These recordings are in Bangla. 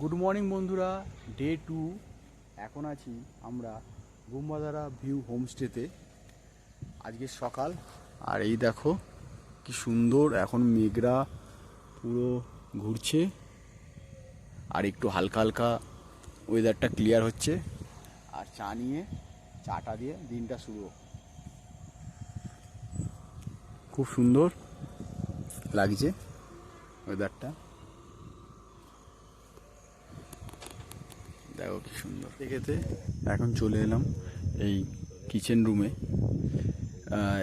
গুড মর্নিং বন্ধুরা। ডে টু এখন আছি আমরা গুম্বাধারা ভিউ হোমস্টেতে আজকে সকাল। আর এই দেখো, কি সুন্দর। এখন মেঘরা পুরো ঘুরছে। আর একটু হালকা হালকা ওয়েদারটা ক্লিয়ার হচ্ছে। আর চা নিয়ে, চাটা দিয়ে দিনটা শুরু। খুব সুন্দর লাগছে ওয়েদারটা দেখো কি সুন্দর। দেখেতে। এখন চলে এলাম এই কিচেন রুমে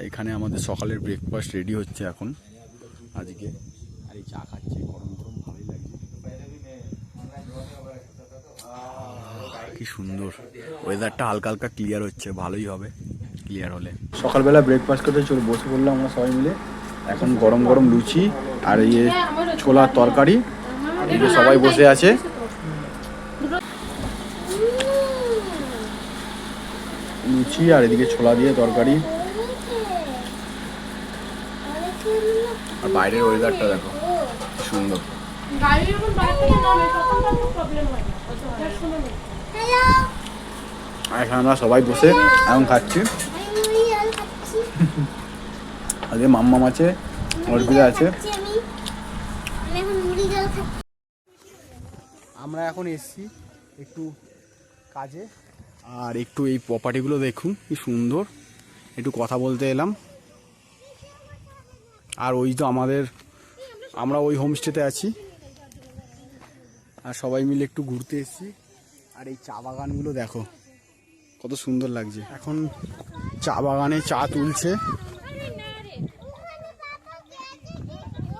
এখানে আমাদের সকালের ব্রেকফাস্ট রেডি হচ্ছে এখন। আজকে। আর এই চা খাচ্ছে, গরম গরম, ভালোই লাগছে। কি সুন্দর। ওয়েদারটা হালকা হালকা ক্লিয়ার হচ্ছে, ভালোই হবে ক্লিয়ার হলে। সকালবেলা ব্রেকফাস্ট করতে চলে, বসে পড়লাম আমরা সবাই মিলে। এখন গরম গরম লুচি আর ইয়ে ছোলার তরকারি। সবাই বসে আছে। লুচি আর এদিকে ছোলা দিয়ে তরকারি। আর বাইরের ওয়েদারটা দেখো সুন্দর। এখানে আমরা সবাই বসে, এখন খাচ্ছি। আজকে মাম্মাম আছে, অর্পিতা আছে। আমরা এখন এসছি একটু কাজে। আর একটু এই প্রপার্টিগুলো দেখুন, কি সুন্দর। একটু কথা বলতে এলাম। আর ওই তো আমাদের, আমরা ওই হোমস্টেতে আছি। আর সবাই মিলে একটু ঘুরতে এসেছি। আর এই চা বাগানগুলো দেখো, কত সুন্দর লাগছে। এখন চা বাগানে চা তুলছে।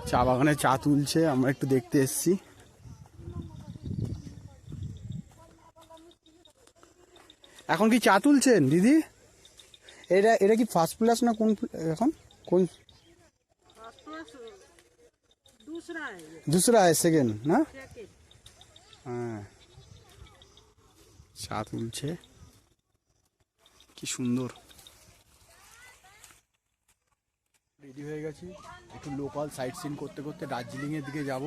চা বাগানে চা তুলছে, আমরা একটু দেখতে এসেছি। এখন কি চা তুলছেন দিদি এটা এটা কি ফার্স্ট ক্লাস না কোন এখন কোন दूसरा है ये দুসরা है সেকেন্ড না जैकेट হ্যাঁ চা তুলছে কি সুন্দর রেডি হয়ে গেছি একটু লোকাল সাইট সিন করতে করতে দার্জিলিং এর দিকে যাব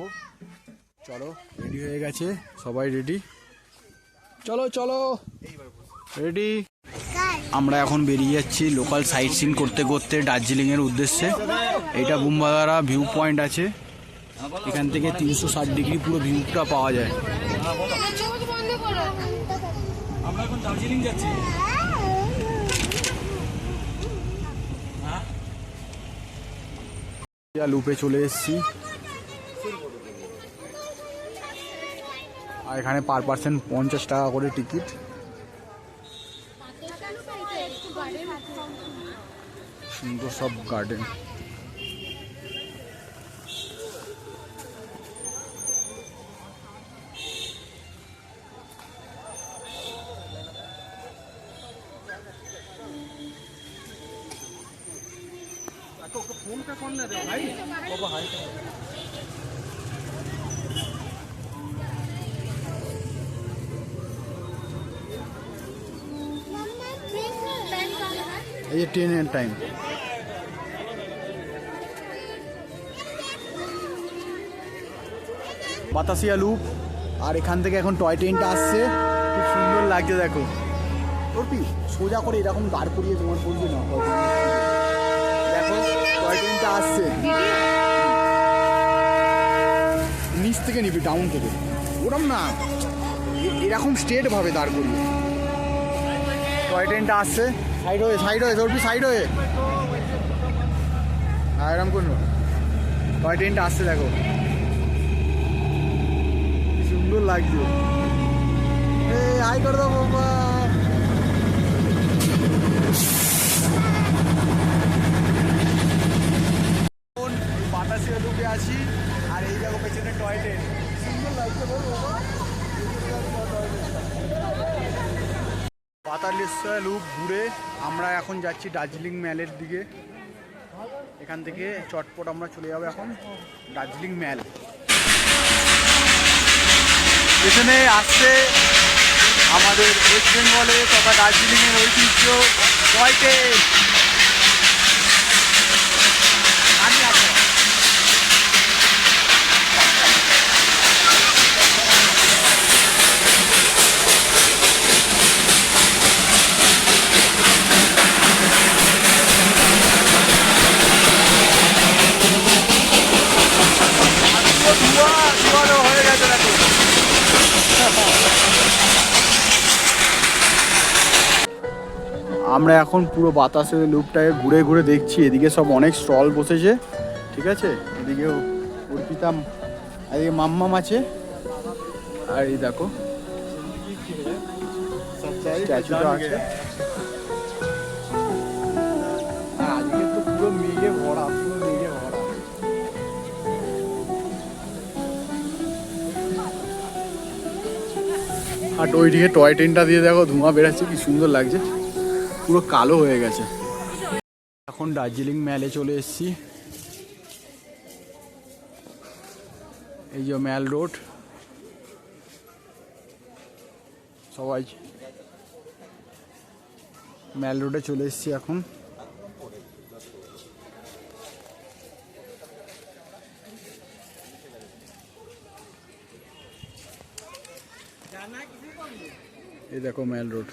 চলো রেডি হয়ে গেছে সবাই রেডি চলো চলো রেডি আমরা এখন বেরিয়ে যাচ্ছি লোকাল সাইট সিন করতে করতে দার্জিলিং এর উদ্দেশ্যে। এটা বুম্বাদারা ভিউ পয়েন্ট আছে। এখান থেকে তিনশো ষাট ডিগ্রি পুরো ভিউটা পাওয়া যায়। আমরা এখন দার্জিলিং যাচ্ছি। লুপে চলে এসেছি। আর এখানে পার পার্সেন্ট পঞ্চাশ টাকা করে টিকিট সুন্দর সব গার্ডেন ট্রেনের টাইম বাতাসিয়া লুপ আর এখান থেকে এখন টয় ট্রেনটা আসছে। খুব সুন্দর লাগছে, দেখো। তোরপি সোজা করে এরকম দাঁড় করিয়ে তোমার পড়বে না। দেখো টয় ট্রেনটা আসছে। নিচ থেকে নিবি ডাউন থেকে। ওরম না। এরকম স্ট্রেট ভাবে দাঁড় করিয়ে। টয় ট্রেনটা আসছে। সাইড হয়ে সাইড হয়ে তোরপি সাইড হয়ে হ্যাঁ এরকম করুন টয় ট্রেনটা আসছে দেখো। সুন্দর লাগছে। হাই করে দাও বাবা। বাতাসে ঢুকে আছি। আর এই দেখো পেছনে টয় ট্রেন সুন্দর লাগছে বাবা। পাতালেশ্বর লুপ ঘুরে আমরা এখন যাচ্ছি দার্জিলিং ম্যালের দিকে। এখান থেকে চটপট আমরা চলে যাব এখন দার্জিলিং ম্যাল। পেছনে আসছে আমাদের ওয়েস্ট বেঙ্গলে তথা দার্জিলিংয়ের ঐতিহ্য টয় আমি আসব। আমরা এখন পুরো বাতাসের লুপটাকে ঘুরে ঘুরে দেখছি। এদিকে সব অনেক স্টল বসেছে, ঠিক আছে? এদিকে অর্পিতা, এদিকে মাম্মাম আছে। আর এই দেখো আর আজকে তো পুরো ভরা আর ওইদিকে টয় ট্রেনটা দিয়ে দেখো, ধোঁয়া বেরাচ্ছে, কি সুন্দর লাগছে। পুরো কালো হয়ে গেছে। এখন দার্জিলিং ম্যালে চলে এসেছি। এই যে ম্যাল রোড। সবাই ম্যাল রোডে চলে এসেছি এখন। এই দেখো ম্যাল রোড।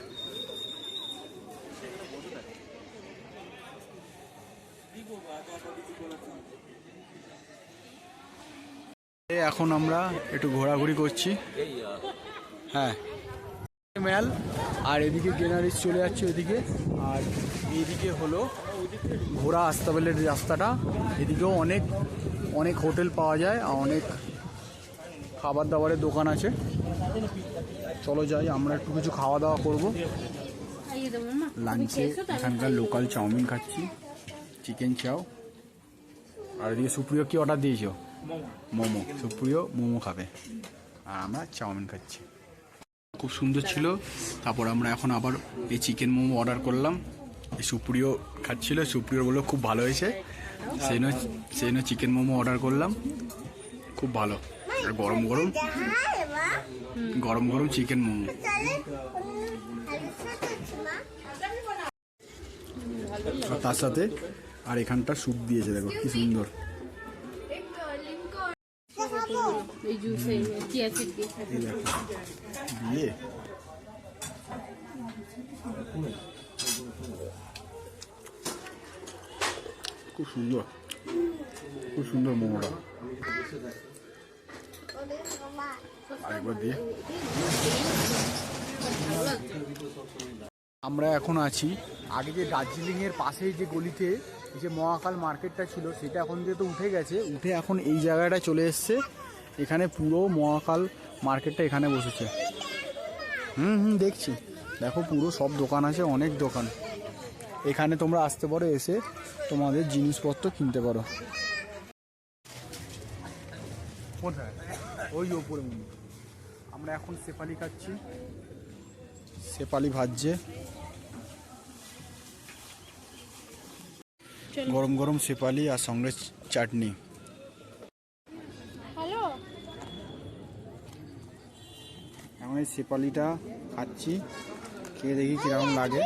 এখন আমরা একটু ঘোরাঘুরি করছি। হ্যাঁ। ম্যাল আর এদিকে গেনারিস চলে যাচ্ছে ওইদিকে আর এইদিকে হলো ঘোড়া আস্তাবেলের রাস্তাটা। এদিকেও অনেক অনেক হোটেল পাওয়া যায়, আর অনেক খাবার দাবারের দোকান আছে। চলো যাই, আমরা একটু কিছু খাওয়া দাওয়া করব। লাঞ্চে এখানকার লোকাল চাউমিন খাচ্ছি চিকেন চাও আর এদিকে সুপ্রিয় কি অর্ডার দিয়েছ? মোমো। সুপ্রিয় মোমো খাবে। আর আমরা চাউমিন খাচ্ছি। খুব সুন্দর ছিল। তারপর আমরা এখন আবার এই চিকেন মোমো অর্ডার করলাম। এই সুপ্রিয় খাচ্ছিল। সুপ্রিয় বলল খুব ভালো হয়েছে। সেই জন্য সেই জন্য চিকেন মোমো অর্ডার করলাম। খুব ভালো। আর গরম গরম গরম গরম চিকেন মোমো। তার সাথে আর এখানটা স্যুপ দিয়েছে, দেখো, কি সুন্দর। খুব সুন্দর। খুব সুন্দর মোমোটা। আমরা এখন আছি। আগে যে দার্জিলিং এর পাশেই যে গলিতে যে মহাকাল মার্কেটটা ছিল, সেটা এখন যেহেতু উঠে গেছে, উঠে এখন এই জায়গাটা চলে এসছে। এখানে পুরো মহাকাল মার্কেটটা এখানে বসেছে। হুম হুম দেখছি। দেখো পুরো সব দোকান আছে অনেক দোকান। এখানে তোমরা আসতে পারো এসে তোমাদের জিনিসপত্র কিনতে পারো। কোথায়? ওই ওপরে আমরা এখন সেপালি খাচ্ছি। সেপালি ভাজছে। গরম গরম সেপালি আর সঙ্গে চাটনি। এখন এই সেপালিটা খাচ্ছি। খেয়ে দেখি কীরকম লাগে।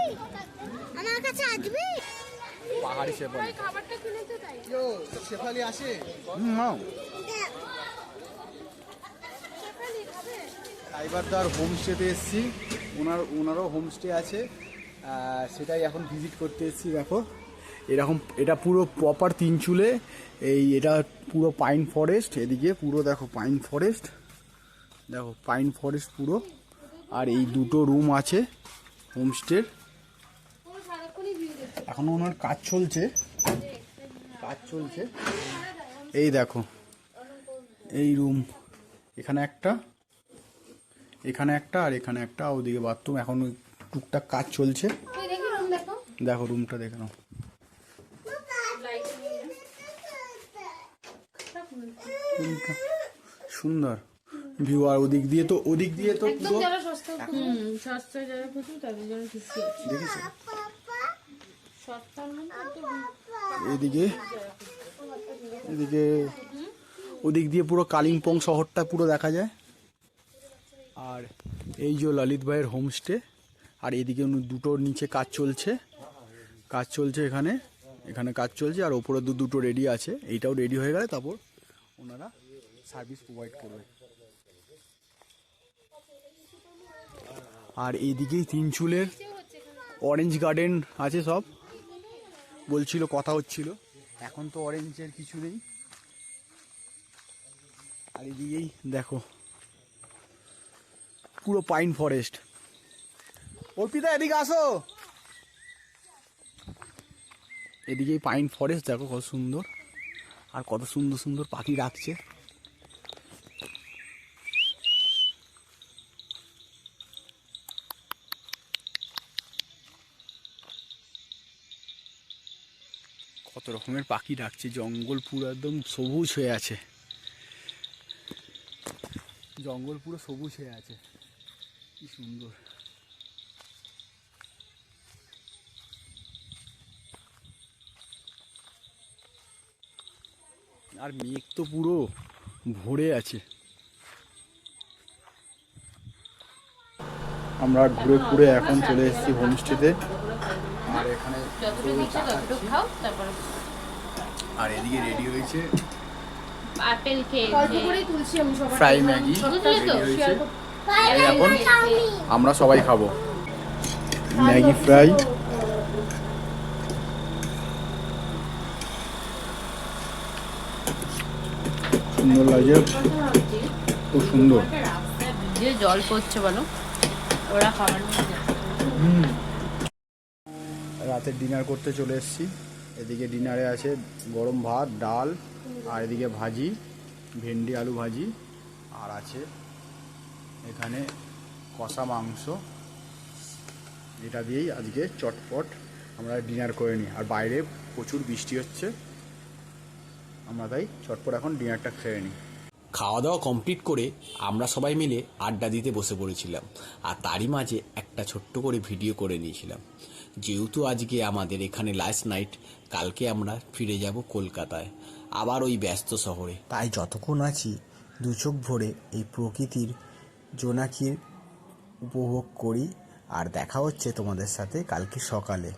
আমার কাছে আসবি? পাহাড়ি সেপালি খাবারটা কিনে তো তাই। সেপালি আসে? হুম নাও। সাইবারদার হোমস্টেতে এসেছি। ওনার ওনারও হোমস্টে আছে। সেটাই এখন ভিজিট করতে এসেছি দেখো। এরকম এটা পুরো প্রপার তিন চুলে এই এটা পুরো পাইন ফরেস্ট এদিকে পুরো দেখো পাইন ফরেস্ট দেখো পাইন ফরেস্ট পুরো। আর এই দুটো রুম আছে হোমস্টের এখন ওনার কাজ চলছে। কাজ চলছে। এই দেখো, এই রুম এখানে একটা এখানে একটা, আর এখানে একটা ওদিকে বাথরুম এখন টুকটাক কাজ চলছে। দেখো রুমটা দেখে নাও। সুন্দর। ভিউ আর ওদিক দিয়ে তো ওদিক দিয়ে তো পুরো হুম সস্তা যারা প্রচুর তাদের জন্য ফিফটি আছে। দেখেছ? সস্তার মধ্যে তো এদিকে এদিকে ওদিক দিয়ে পুরো কালিম্পং শহরটা পুরো দেখা যায়। আর এই যে ললিত ভাইয়ের হোমস্টে আর এদিকে উনি দুটো নিচে কাজ চলছে। কাজ চলছে এখানে এখানে কাজ চলছে আর ওপরে দু দুটো রেডি আছে। এইটাও রেডি হয়ে গেলে তারপর ওনারা সার্ভিস প্রোভাইড করবে। আর এইদিকেই তিন চুলের অরেঞ্জ গার্ডেন আছে সব। বলছিল, কথা হচ্ছিল। এখন তো অরেঞ্জের কিছু নেই। আর এদিকেই দেখো, পুরো পাইন ফরেস্ট অর্পিতা, এদিকে আসো। এদিকে পাইন ফরেস্ট দেখো কত সুন্দর। আর কত সুন্দর সুন্দর পাখি রাখছে। রকমের পাখি রাখছে জঙ্গল পুরো একদম সবুজ হয়ে আছে। জঙ্গল পুরো সবুজ হয়ে আছে। কি সুন্দর। আর মেঘ তো পুরো ভরে আছে। আমরা ঘুরে ঘুরে এখন চলে এসেছি হোমস্টেতে। আর এখানে আর এদিকে রেডি হয়েছে আপেল খেয়েছে ফ্রাই ম্যাগি এখন আমরা সবাই খাব। ম্যাগি ফ্রাই সুন্দর লাগছে। খুব সুন্দর। যে জল পড়ছে বলো ওরা খাবার রাতের ডিনার করতে চলে এসেছি। এদিকে ডিনারে আছে গরম ভাত, ডাল, আর এদিকে ভাজি, ভেন্ডি, আলু ভাজি। আর আছে এখানে কষা মাংস। এটা দিয়েই আজকে চটপট আমরা ডিনার করে নিই। আর বাইরে প্রচুর বৃষ্টি হচ্ছে। আমরা তাই চটপট এখন ডিনারটা খেয়ে নিই। খাওয়া দাওয়া কমপ্লিট করে আমরা সবাই মিলে আড্ডা দিতে বসে পড়েছিলাম। আর তারই মাঝে একটা ছোট্ট করে ভিডিও করে নিয়েছিলাম। যেহেতু আজকে আমাদের এখানে লাস্ট নাইট কালকে আমরা ফিরে যাব কলকাতায় আবার ওই ব্যস্ত শহরে। তাই যতক্ষণ আছি দু চোখ ভরে এই প্রকৃতির জোনাকির উপভোগ করি আর দেখা হচ্ছে তোমাদের সাথে কালকে সকালে।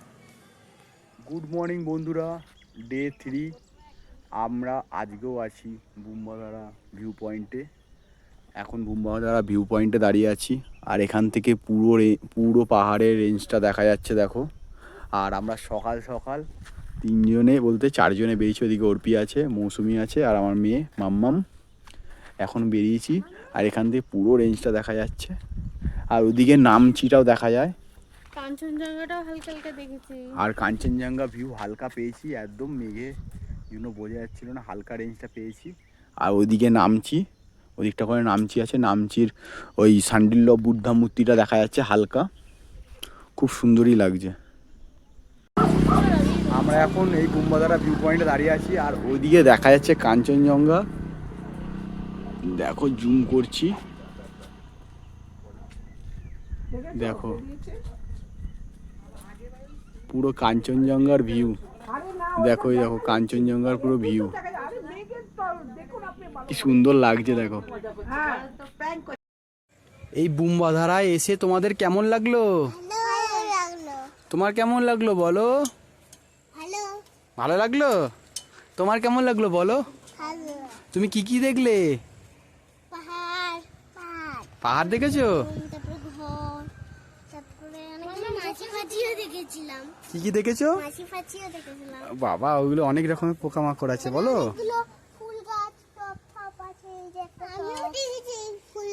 গুড মর্নিং বন্ধুরা। ডে থ্রি আমরা আজকেও আছি বুম্বাদারা ভিউ পয়েন্টে এখন বুম্বাদারা ভিউ পয়েন্টে দাঁড়িয়ে আছি। আর এখান থেকে পুরো পুরো পাহাড়ের রেঞ্জটা দেখা যাচ্ছে দেখো। আর আমরা সকাল সকাল তিনজনে বলতে চারজনে বেরিয়েছি ওদিকে অর্পি আছে মৌসুমি আছে আর আমার মেয়ে মাম্মাম। এখন বেরিয়েছি আর এখান থেকে পুরো রেঞ্জটা দেখা যাচ্ছে। আর ওদিকে নামচিটাও দেখা যায়। কাঞ্চনজঙ্ঘাটাও হালকা হালকা দেখেছি। আর কাঞ্চনজঙ্ঘা ভিউ হালকা পেয়েছি একদম মেঘে জন্য বোঝা যাচ্ছিল না হালকা রেঞ্জটা পেয়েছি। আর ওইদিকে নামছি ওদিকটা করে নামচি আছে, নামচির ওই সান্ডিল্য বুদ্ধা মূর্তিটা দেখা যাচ্ছে হালকা। খুব সুন্দরই লাগছে। আমরা এখন এই কুম্বাদারা ভিউ পয়েন্টে দাঁড়িয়ে আছি, আর ওইদিকে দেখা যাচ্ছে কাঞ্চনজঙ্ঘা। দেখো জুম করছি। দেখো। পুরো কাঞ্চনজঙ্ঘার ভিউ দেখো দেখো, কাঞ্চনজঙ্ঘার পুরো ভিউ কি সুন্দর লাগছে দেখো। এই বুম্বাধারায় এসে তোমাদের কেমন লাগল? তোমার কেমন লাগল বলো? ভালো ভালো লাগল? তোমার কেমন লাগল বলো? তুমি কি কি দেখলে? পাহাড় পাহাড় পাহাড় দেখেছ? কি কি দেখেছ? বাবা ওগুলো অনেক রকমের পোকামাকড় আছে বলো এগুলো ফুল গাছ টপ টপ আছে এই যে একটা আমিও দেখেছি এই ফুল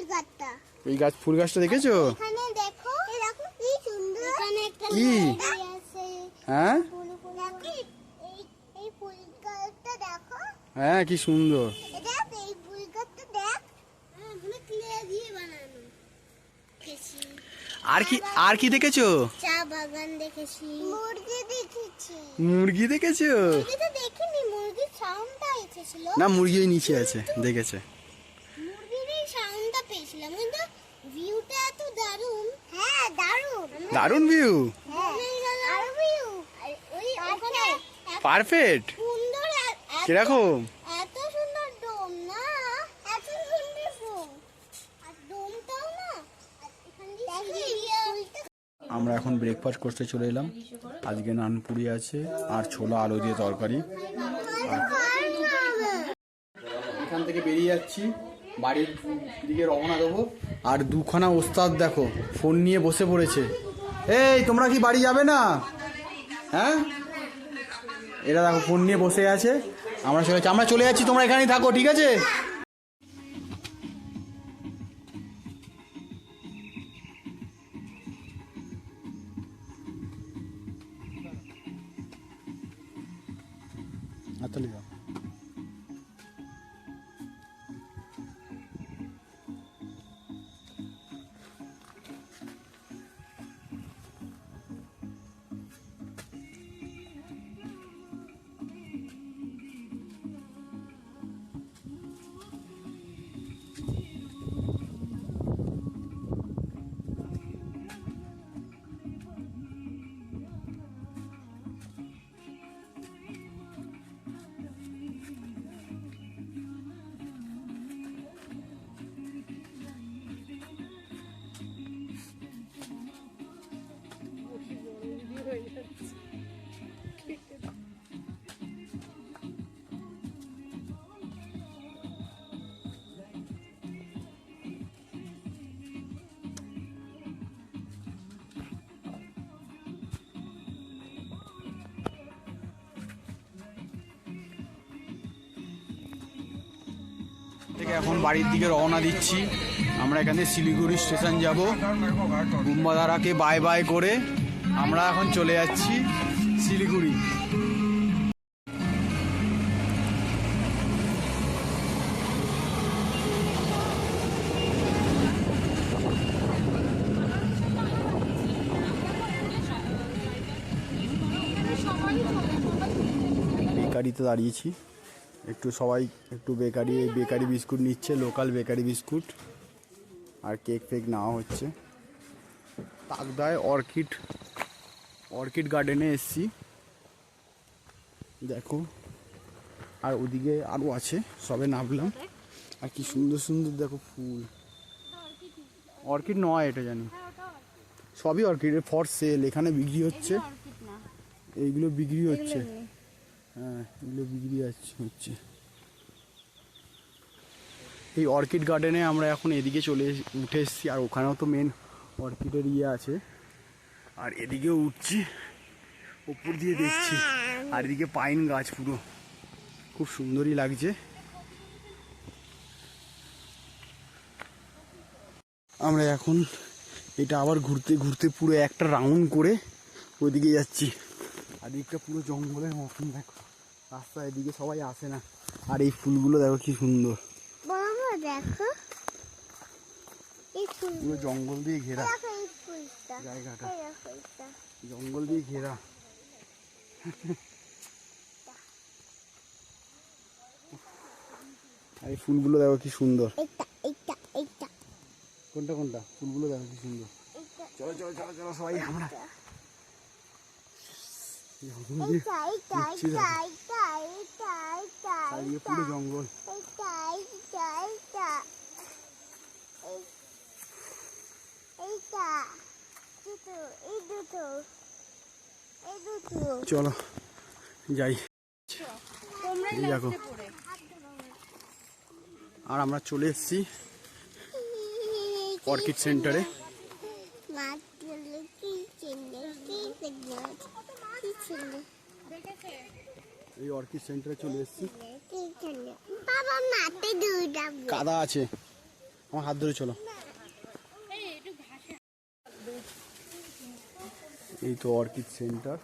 এই গাছ ফুল গাছটা দেখেছ? এখানে দেখো এই দেখো কি সুন্দর। এখানে একটা কি? লেডি আছে। হ্যাঁ? হ্যাঁ কি সুন্দর। দেখেছি। আর কি আর কি দেখেছ? চা বাগান দেখেছি। মুরগি দেখেছি। মুরগি দেখেছ? মুরগি তো দেখিনি মুরগির সাউন্ডটা এসেছিল। না মুরগি নিচে আছে দেখেছে মুরগির এই সাউন্ডটা পেয়েছিলাম কিন্তু ভিউটা এত দারুণ হ্যাঁ দারুণ দারুণ ভিউ হ্যাঁ দারুণ ভিউ ওই ওখানে পারফেক্ট সুন্দর এ- এত- কীরকম এত সুন্দর ডোম না এত সুন্দর ডোম আর ডোমটাও না আর এখান দিয়ে ফুলটা আমরা এখন ব্রেকফাস্ট করতে চলে এলাম। আজকে নানপুরি আছে আর ছোলা আলু দিয়ে তরকারি। এখান থেকে বেরিয়ে যাচ্ছি। বাড়ির দিকে রওনা দেবো। আর দুখানা ওস্তাদ দেখো, ফোন নিয়ে বসে পড়েছে। এই, তোমরা কি বাড়ি যাবে না? হ্যাঁ? এরা দেখো, ফোন নিয়ে বসে আছে। আমরা চলে আমরা চলে যাচ্ছি, তোমরা এখানেই থাকো, ঠিক আছে? থেকে এখন বাড়ির দিকে রওনা দিচ্ছি। আমরা এখানে শিলিগুড়ি স্টেশন যাব। গুম্বাধারাকে বাই বাই করে আমরা এখন চলে যাচ্ছি শিলিগুড়ি। বেকারিতে দাঁড়িয়েছি। একটু সবাই একটু বেকারি বেকারি বিস্কুট নিচ্ছে লোকাল বেকারি বিস্কুট আর কেক ফেক নেওয়া হচ্ছে। তাকদায় অর্কিড অর্কিড গার্ডেনে এসছি। দেখো, আর ওদিকে আরও আছে, সবে নামলাম। আর কি সুন্দর সুন্দর দেখো ফুল। অর্কিড নয় এটা জানি। সবই অর্কিড ফর সেল এখানে বিক্রি হচ্ছে। এইগুলো বিক্রি হচ্ছে। হ্যাঁ এগুলো বিক্রি হচ্ছে এই অর্কিড গার্ডেনে আমরা এখন এদিকে চলে উঠে এসেছি, আর ওখানেও তো মেন অর্কিডের ইয়ে আছে। আর এদিকেও উঠছি উপর দিয়ে দেখছি, আর এদিকে পাইন গাছ পুরো। খুব সুন্দরই লাগছে। আমরা এখন এটা আবার ঘুরতে ঘুরতে পুরো একটা রাউন্ড করে ওদিকে যাচ্ছি। আর দিকটা পুরো জঙ্গলের মতন দেখো। রাস্তা এদিকে সবাই আসে না। আর এই ফুলগুলো দেখো কি সুন্দর। দেখো। পুরো জঙ্গল দিয়ে ঘেরা। জায়গাটা। জঙ্গল দিয়ে ঘেরা। আর এই ফুলগুলো দেখো কি সুন্দর। কোনটা কোনটা? ফুলগুলো দেখো কি সুন্দর। চলো চলো চলো চলো সবাই আমরা জঙ্গল দিয়ে এইটা এইটা ঘুরছি এইটা দেখো। এইটা এইটা এইটা চারিদিকে পুরো জঙ্গল চলো যাই দেখো আর আমরা চলে এসেছি অর্কিড সেন্টারে। এই অর্কিড সেন্টারে চলে এসেছি। বাবা মাঠে দৌড়াবো। কাদা আছে। আমার হাত ধরে চলো। এই তো অর্কিড সেন্টার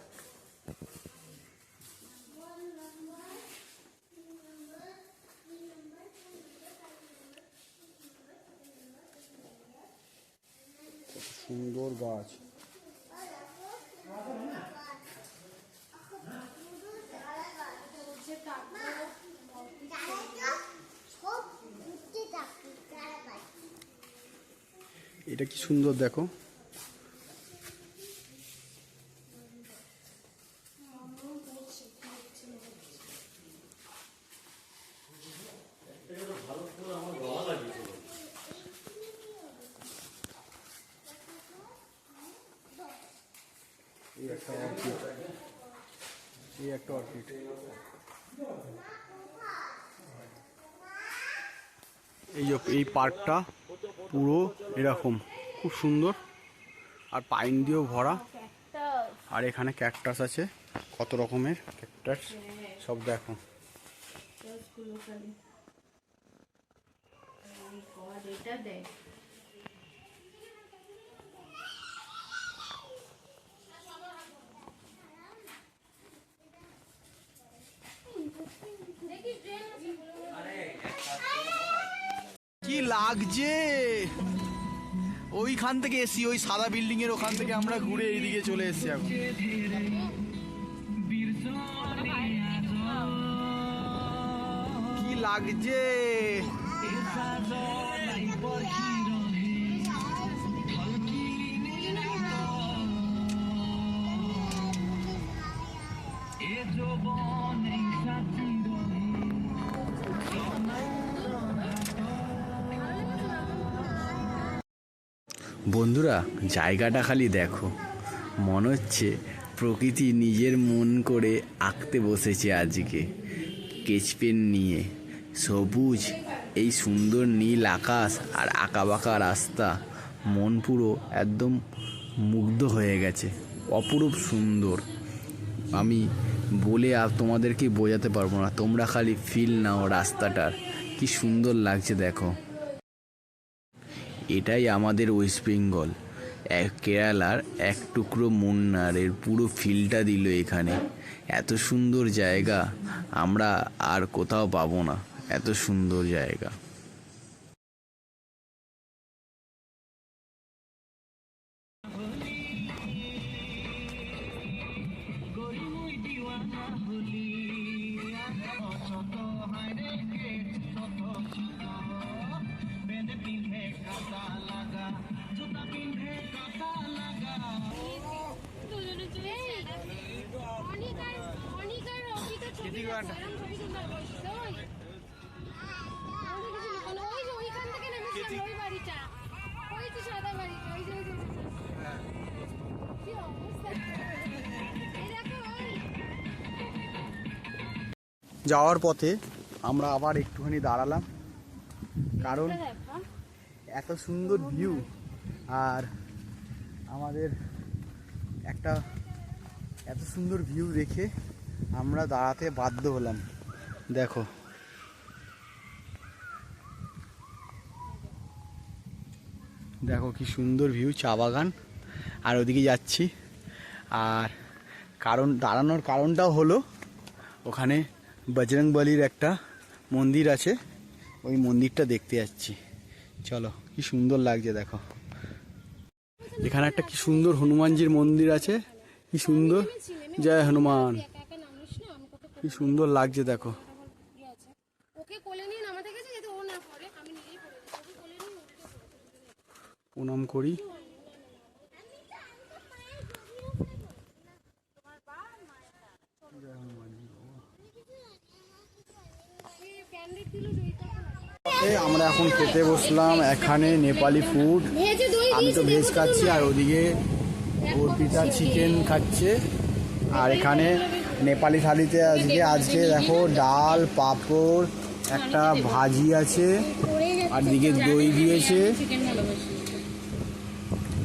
কত সুন্দর গাছ এটা কি সুন্দর দেখো। এই একটা অর্কিড এই পার্কটা পুরো এরকম। খুব সুন্দর। আর পাইন দিয়েও ভরা। আর এখানে ক্যাকটাস আছে। কত রকমের ক্যাকটাস, সব দেখো। এটা দেখ লাগছে? ওইখান থেকে এসি ওই সাদা বিল্ডিং এর ওখান থেকে আমরা ঘুরে এইদিকে চলে এসেছি এখন। কি লাগছে? বন্ধুরা, জায়গাটা খালি দেখো। মনে হচ্ছে প্রকৃতি নিজের মন করে আঁকতে বসেছে আজকে। স্কেচ পেন নিয়ে, সবুজ, এই সুন্দর নীল আকাশ আর আঁকাবাঁকা রাস্তা, মন পুরো একদম মুগ্ধ হয়ে গেছে। অপরূপ সুন্দর। আমি বলে আর তোমাদেরকে বোঝাতে পারব না, তোমরা খালি ফিল নাও রাস্তাটার। কি সুন্দর লাগছে দেখো। এটাই আমাদের ওয়েস্ট বেঙ্গল। এক কেরালার এক টুকরো মুন্নারের পুরো ফিলটা দিল এখানে। এত সুন্দর জায়গা, আমরা আর কোথাও পাবো না। এত সুন্দর জায়গা। যাওয়ার পথে আমরা আবার একটুখানি দাঁড়ালাম। কারণ এত সুন্দর ভিউ। আর আমাদের একটা এত সুন্দর ভিউ দেখে আমরা দাঁড়াতে বাধ্য হলাম। দেখো। দেখো কি সুন্দর ভিউ চা বাগান। আর ওদিকে যাচ্ছি। আর কারণ, দাঁড়ানোর কারণটাও হলো, ওখানে বজরং বলির একটা মন্দির আছে। ওই মন্দিরটা দেখতে যাচ্ছি। চলো, কি সুন্দর লাগছে, দেখো। এখানে একটা কি সুন্দর হনুমানজির মন্দির আছে। কি সুন্দর। জয় হনুমান। কি সুন্দর লাগছে দেখো। ওকে কোলে নিয়ে নামাতে গেছে যাতে ও না পড়ে আমি নিজেই পড়ে গেছি। ওকে কোলে নিয়ে ওদিকে পড়ে গেছি। প্রণাম করি। আমরা এখন খেতে বসলাম এখানে নেপালি ফুড আমি তো ভেজ খাচ্ছি আর ওদিকে অর্পিতা চিকেন খাচ্ছে। আর এখানে নেপালি থালিতে আজকে আজকে দেখো ডাল পাঁপড় একটা ভাজি আছে আর দিকে দই দিয়েছে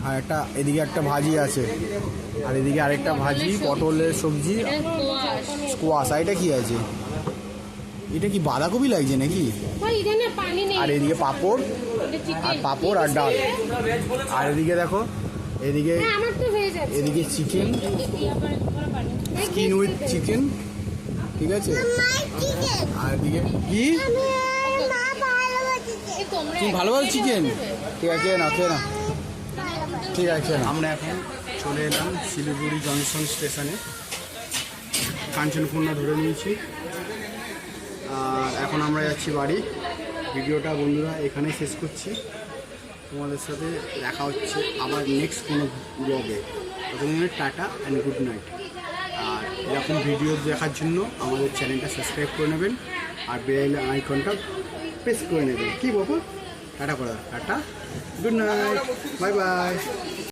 আর একটা এদিকে একটা ভাজি আছে আর এদিকে আরেকটা ভাজি পটলের সবজি স্কোয়াশ আর এটা কি আছে? এটা কি বাঁধাকপি লাগছে নাকি? আর এদিকে পাঁপড় আর পাঁপড় আর ডাল। আর এদিকে দেখো এদিকে হ্যাঁ এদিকে চিকেন স্কিন উইথ চিকেন ঠিক আছে? আর এদিকে কি? মা তুমি ভালোবাসো চিকেন ঠিক আছে না খেয়ে না ঠিক আছে আমরা এখন চলে এলাম শিলিগুড়ি জংশন স্টেশনে। কাঞ্চনপূর্ণা ধরে নিয়েছি। আর এখন আমরা যাচ্ছি বাড়ি। ভিডিওটা বন্ধুরা এখানে শেষ করছি। তোমাদের সাথে দেখা হচ্ছে আবার নেক্সট কোনো ব্লগে ততদিনে টাটা অ্যান্ড গুড নাইট আর এরকম ভিডিও দেখার জন্য আমাদের চ্যানেলটা সাবস্ক্রাইব করে নেবেন আর বেল আইকনটা প্রেস করে নেবেন। কী বাবু টাটা করে। Tata. Good night bye bye